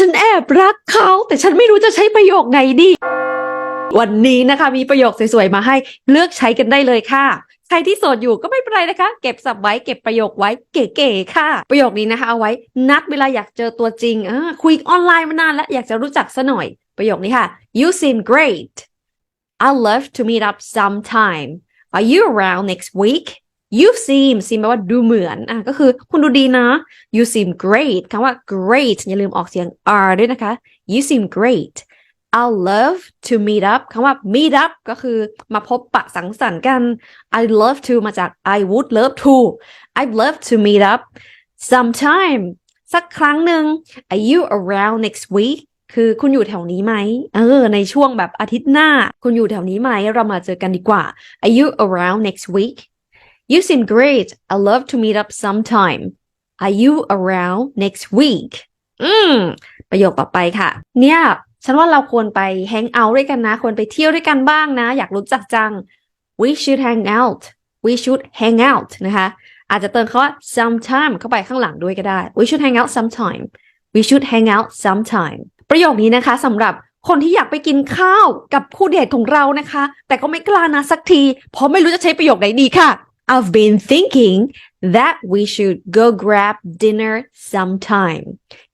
ฉันแอบรักเขา แต่ฉันไม่รู้จะใช้ประโยคไหนดี วันนี้นะคะ มีประโยคสวยๆมาให้เลือกใช้กันได้เลยค่ะ ใครที่โสดอยู่ก็ไม่เป็นไรนะคะ เก็บสับไว้เก็บประโยคไว้เก๋ๆค่ะ ประโยคนี้นะคะเอาไว้นัดเวลาอยากเจอตัวจริงอคุยออนไลน์มานานแล้วอยากจะรู้จักซะหน่อย ประโยคนี้ค่ะ you seem great I love to meet up sometime Are you around next week you seem seem แปลว่าดูเหมือนอะก็คือคุณดูดีนะ you seem great คำว่า great อย่าลืมออกเสียง r ด้วยนะคะ you seem great I love to meet up คำว่า meet up ก็คือมาพบปะสังสรรค์กัน I love to มาจาก I would love to I'd love to meet up sometime สักครั้งหนึ่ง Are you around next week คือคุณอยู่แถวนี้ไหม เออ ในช่วงแบบอาทิตย์หน้า คุณอยู่แถวนี้ไหม เรามาเจอกันดีกว่า Are you around next week You seem great I love to meet up sometime Are you around next week อืม ประโยคต่อไปค่ะ เนี่ย ฉันว่าเราควรไปแฮงเอาท์ด้วยกันนะ ควรไปเที่ยวด้วยกันบ้างนะ อยากรู้จักจัง we should hang out we should hang out นะคะ อาจจะเติมคำว่า sometime เข้าไปข้างหลังด้วยก็ได้ we should hang out sometime we should hang out sometime ประโยคนี้นะคะสำหรับคนที่อยากไปกินข้าวกับคู่เดทของเรานะคะ แต่ก็ไม่กล้านะสักที เพราะไม่รู้จะใช้ประโยคไหนดีค่ะ I've been thinking that we should go grab dinner sometime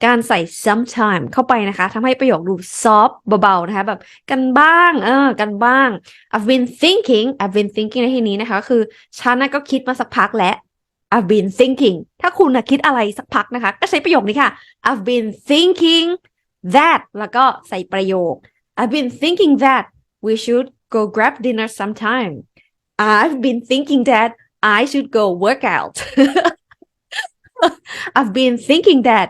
การใส่ sometime เข้าไปนะคะทำให้ประโยคดูซอฟเบาๆนะคะแบบกันบ้าง เออ กันบ้าง I've been thinking I've been thinking ในที่นี้นะคะ คือฉันก็คิดมาสักพักแล้ว I've been thinking ถ้าคุณนะคิดอะไรสักพักนะคะ ก็ใช้ประโยคนี้ค่ะ I've been thinking that แล้วก็ใส่ประโยค I've been thinking that we should go grab dinner sometime I've been thinking that I should go work out I've been thinking that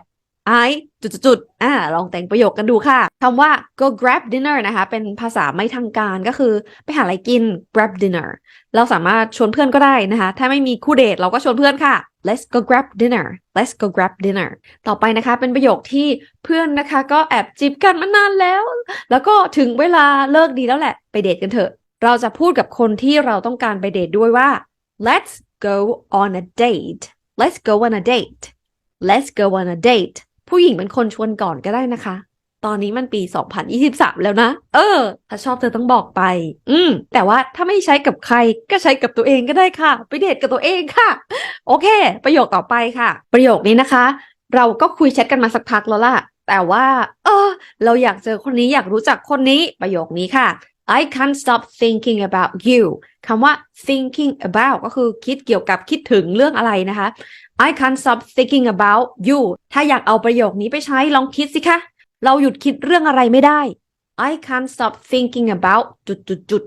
I จุดๆอ่า ลองแต่งประโยคกันดูค่ะ คำว่า go grab dinner นะคะ เป็นภาษาไม่ทางการก็คือไปหาอะไรกิน grab dinner เราสามารถชวนเพื่อนก็ได้นะคะ ถ้าไม่มีคู่เดทเราก็ชวนเพื่อนค่ะ let's go grab dinner let's go grab dinner ต่อไปนะคะ เป็นประโยคที่เพื่อนนะคะ ก็แอบจีบกันมานานแล้ว แล้วก็ถึงเวลาเลิกดีแล้วแหละ ไปเดทกันเถอะ เราจะพูดกับคนที่เราต้องการไปเดทด้วยว่า let's go on a date let's go on a date let's go on a date ผู้หญิงเป็นคนชวนก่อนก็ได้นะคะ ตอนนี้มันปี 2023 แล้วนะ เออ ถ้าชอบเธอต้องบอกไป อืม แต่ว่าถ้าไม่ใช้กับใครก็ใช้กับตัวเองก็ได้ค่ะ ไปเดทกับตัวเองค่ะ โอเค ประโยคต่อไปค่ะ ประโยคนี้นะคะ เราก็คุยแชทกันมาสักพักแล้วล่ะ แต่ว่า เออ เราอยากเจอคนนี้อยากรู้จักคนนี้ ประโยคนี้ค่ะ I can't stop thinking about you คำว่า thinking about ก็คือคิดเกี่ยวกับคิดถึงเรื่องอะไรนะคะ I can't stop thinking about you ถ้าอยากเอาประโยคนี้ไปใช้ลองคิดสิคะ เราหยุดคิดเรื่องอะไรไม่ได้ I can't stop thinking about จุดจุดจุด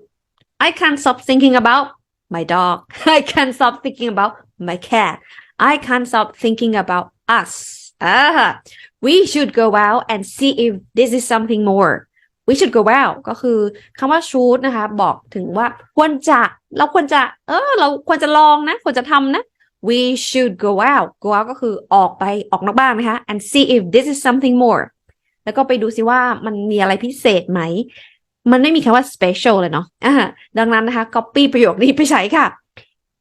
I can't stop thinking about my dog I can't stop thinking about my cat I can't stop thinking about us อ่า we should go out and see if this is something more we should go out ก็คือคำว่า should นะคะ บอกถึงว่าควรจะเราควรจะ เออ เราควรจะลองนะ ควรจะทำนะ we should go out go out ก็คือออกไปออกนอกบ้านนะคะ and see if this is something more แล้วก็ไปดูสิว่ามันมีอะไรพิเศษไหม มันไม่มีคำว่า special เลยเนาะอ่าดังนั้นนะคะ copy ประโยคนี้ไปใช้ค่ะ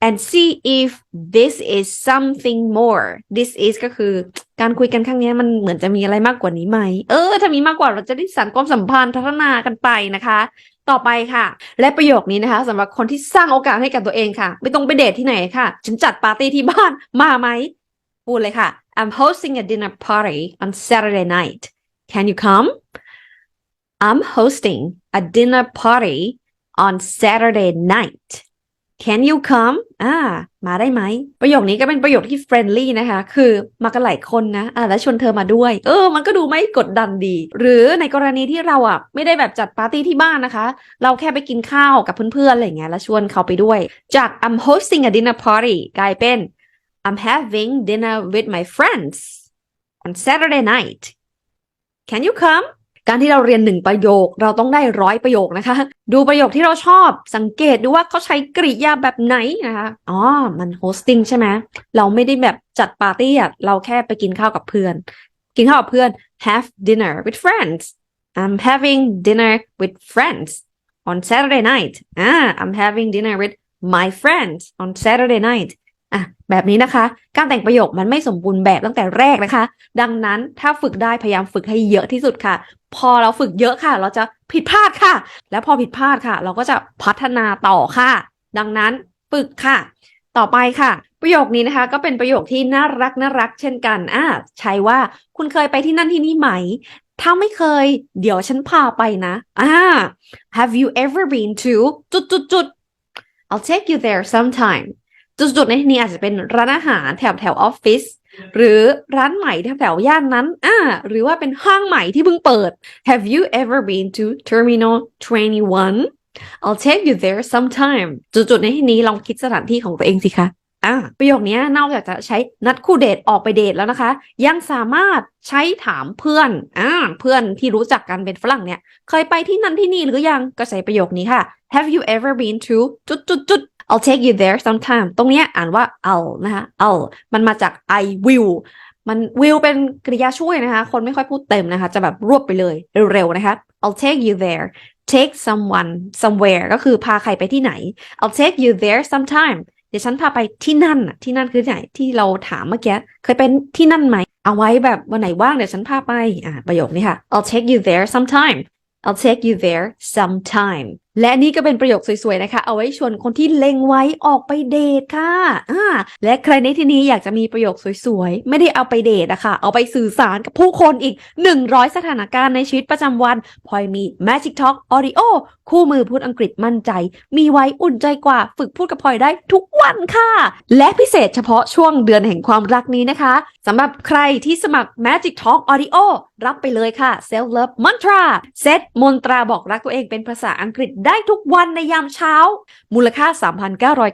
and see if this is something more this is ก็คือการคุยกันครั้งนี้มันเหมือนจะมีอะไรมากกว่านี้ไหม เออ ถ้ามีมากกว่าเราจะได้สานความสัมพันธ์พัฒนากันไปนะคะ ต่อไปค่ะ และประโยคนี้นะคะสำหรับคนที่สร้างโอกาสให้กับตัวเองค่ะ ไม่ต้องไปเดทที่ไหนค่ะ ฉันจัดปาร์ตี้ที่บ้านมาไหมพูดเลยค่ะ I'm hosting a dinner party on Saturday night Can you come I'm hosting a dinner party on Saturday night Can you come อ่า มาได้ไหม ประโยคนี้ก็เป็นประโยคที่ friendly นะคะ คือมากันหลายคนนะ อ่าแล้วชวนเธอมาด้วย เออ มันก็ดูไม่กดดันดี หรือในกรณีที่เราอะ ไม่ได้แบบจัดปาร์ตี้ที่บ้านนะคะ เราแค่ไปกินข้าวกับเพื่อนๆ อะไรเงี้ย แล้วชวนเขาไปด้วย จาก I'm hosting a dinner party กลายเป็น I'm having dinner with my friends on Saturday night Can you come การที่เราเรียนหนึ่งประโยคเราต้องได้ร้อยประโยคนะคะ ดูประโยคที่เราชอบสังเกตดูว่าเขาใช้กริยาแบบไหนนะคะอ๋อมันโฮสติ้งใช่ไหมเราไม่ได้แบบจัดปาร์ตี้อะเราแค่ไปกินข้าวกับเพื่อน กินข้าวกับเพื่อน have dinner with friends I'm having dinner with friends on Saturday night อ่า I'm having dinner with my friends on Saturday night อะแบบนี้นะคะ การแต่งประโยคมันไม่สมบูรณ์แบบตั้งแต่แรกนะคะ ดังนั้นถ้าฝึกได้พยายามฝึกให้เยอะที่สุดค่ะ พอเราฝึกเยอะค่ะ เราจะผิดพลาดค่ะ แล้วพอผิดพลาดค่ะ เราก็จะพัฒนาต่อค่ะ ดังนั้นฝึกค่ะ ต่อไปค่ะ ประโยคนี้นะคะ ก็เป็นประโยคที่น่ารักน่ารักเช่นกันอ่าใช้ว่าคุณเคยไปที่นั่นที่นี่ไหม ถ้าไม่เคย เดี๋ยวฉันพาไปนะอ่า Have you ever been to จุดจุดจุด I'll take you there sometime จุดจุดในที่นี้อาจจะเป็นร้านอาหารแถวแถวออฟฟิศหรือร้านใหม่แถวแถวย่านนั้นอ่าหรือว่าเป็นห้างใหม่ที่เพิ่งเปิด Have you ever been to Terminal 21 I'll take you there sometime จุดจุดในที่นี้ลองคิดสถานที่ของตัวเองสิคะอ่าประโยคนี้นอกจากจะใช้นัดคู่เดทออกไปเดทแล้วนะคะ ยังสามารถใช้ถามเพื่อนอ่าเพื่อนที่รู้จักกันเป็นฝรั่งเนี่ย เคยไปที่นั่นที่นี่หรือยังก็ใช้ประโยคนี้ค่ะ Have you ever been to จุดจุดจุด I'll take you there sometime ตรงเนี้ยอ่านว่า I'll นะคะ I'll มันมาจาก I will มัน will เป็นกริยาช่วยนะคะ คนไม่ค่อยพูดเต็มนะคะ จะแบบรวบไปเลยเร็วๆนะคะ I'll take you there take someone somewhere ก็คือพาใครไปที่ไหน I'll take you there sometime เดี๋ยวฉันพาไปที่นั่นน่ะที่นั่นคือไหนที่เราถามเมื่อกี้เคยเป็นที่นั่นไหม เอาไว้แบบวันไหนว่างเดี๋ยวฉันพาไปอ่าประโยคนี้ค่ะ I'll take you there sometime I'll take you there sometime และนี่ก็เป็นประโยคสวยๆนะคะ เอาไว้ชวนคนที่เล็งไว้ออกไปเดทค่ะอ่าและใครในที่นี้อยากจะมีประโยคสวยๆ ไม่ได้เอาไปเดทอะค่ะ เอาไปสื่อสารกับผู้คนอีก 100 สถานการณ์ในชีวิตประจำวันพลอยมี Magic Talk Audio คู่มือพูดอังกฤษมั่นใจ มีไว้อุ่นใจกว่าฝึกพูดกับพลอยได้ทุกวันค่ะ และพิเศษเฉพาะช่วงเดือนแห่งความรักนี้นะคะสำหรับใครที่สมัคร Magic Talk Audio รับไปเลยค่ะ Self Love Mantra เซตมนตราบอกรักตัวเองเป็นภาษาอังกฤษได้ได้ทุกวันในยามเช้า มูลค่า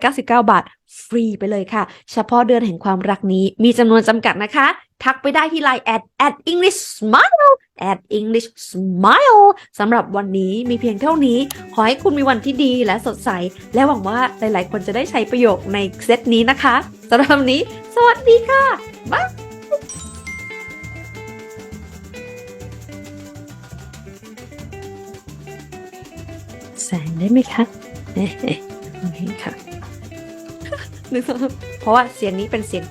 3,999 บาท ฟรีไปเลยค่ะ เฉพาะเดือนแห่งความรักนี้มีจำนวนจำกัดนะคะ ทักไปได้ที่ Line at at English Smile at English Smile สำหรับวันนี้มีเพียงเท่านี้ ขอให้คุณมีวันที่ดีและสดใส และหวังว่าหลายๆ คนจะได้ใช้ประโยคในเซตนี้นะคะสำหรับวันนี้ สวัสดีค่ะบ๊าย ได้ไหมคะเอ๊ะโอเคค่ะหนึ่งสองเพราะว่าเสียงนี้เป็นเสียง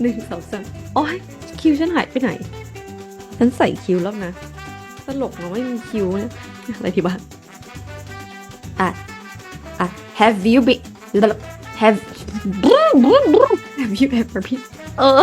หนึ่งสองสามโอ้ยคิวฉันหายไปไหน ฉันใส่คิวแล้วนะตลกเนาะไม่มีคิวนะอะไรที่บ้านอะอะ have you been have have you ever been เออ